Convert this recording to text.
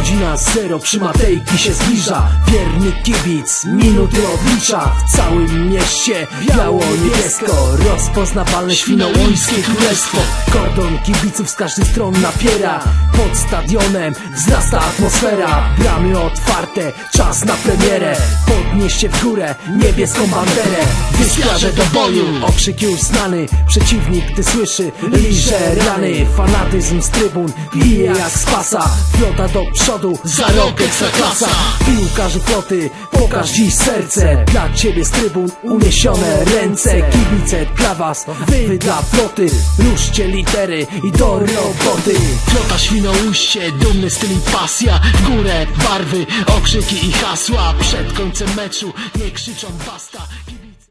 1-0 przy Matejki się zbliża. Wierny kibic, minuty odlicza W całym mieście biało-niebiesko. Rozpoznawalne świnoujskie królestwo. Kordon kibiców z każdych stron napiera. Pod stadionem wzrasta atmosfera. Bramy otwarte, czas na premierę. Podnieście w górę niebieską banderę Wyskaże do boju, okrzyk już znany Przeciwnik gdy słyszy, liże rany. Fanatyzm z trybun bije jak z pasa. Flota do przodu, za rok ekstraklasa Piłkarzy floty, pokaż dziś serce. Dla ciebie z trybun uniesione ręce. Kibice dla was, wy dla floty Ruszcie litery i do roboty. Flota Świnoujście, dumny styl i pasja. W górę barwy, okrzyki i hasła. Przed końcem meczu nie krzyczą basta